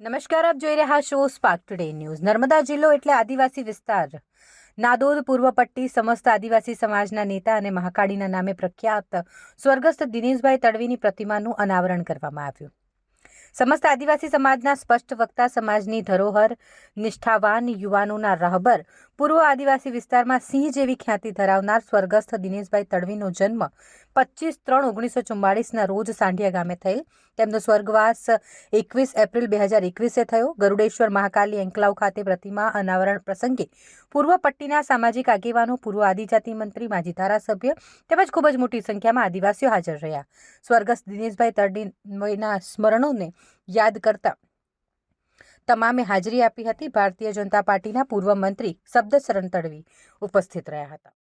નમસ્કાર, આપ જોઈ રહ્યા છો સ્પાર્ક ટુડે ન્યૂઝ નર્મદા જિલ્લો એટલે આદિવાસી વિસ્તાર. નાદોદ પૂર્વ પટ્ટી સમસ્ત આદિવાસી સમાજના નેતા અને મહાકાળીના નામે પ્રખ્યાત સ્વર્ગસ્થ દિનેશભાઈ તડવીની પ્રતિમાનું અનાવરણ કરવામાં આવ્યું. સમસ્ત આદિવાસી સમાજના સ્પષ્ટ વક્તા સમાજની ધરોહર, નિષ્ઠાવાન યુવાનોના રહબર પૂર્વ આદિવાસી વિસ્તારમાં સિંહ જેવી ખ્યાતિ ધરાવનાર સ્વર્ગસ્થ દિનેશભાઈ તડવીનો જન્મ પચીસ ત્રણ ઓગણીસો ચુમ્માળીસના રોજ સાંઢિયા ગામે થયેલ તેમનો સ્વર્ગવાસ એકવીસ એપ્રિલ બે હજાર એકવીસે થયો. ગરુડેશ્વર મહાકાલી એન્કલાવ ખાતે પ્રતિમા અનાવરણ પ્રસંગે પૂર્વ પટ્ટીના સામાજિક આગેવાનો, પૂર્વ આદિજાતિ મંત્રી, માજી ધારાસભ્ય તેમજ ખૂબ જ મોટી સંખ્યામાં આદિવાસીઓ હાજર રહ્યા. સ્વર્ગસ્થ દિનેશભાઈ તરડીના સ્મરણોને યાદ કરતા તમામે હાજરી આપી હતી. ભારતીય જનતા પાર્ટીના પૂર્વ મંત્રી શબ્દશરણ તડવી ઉપસ્થિત રહ્યા હતા.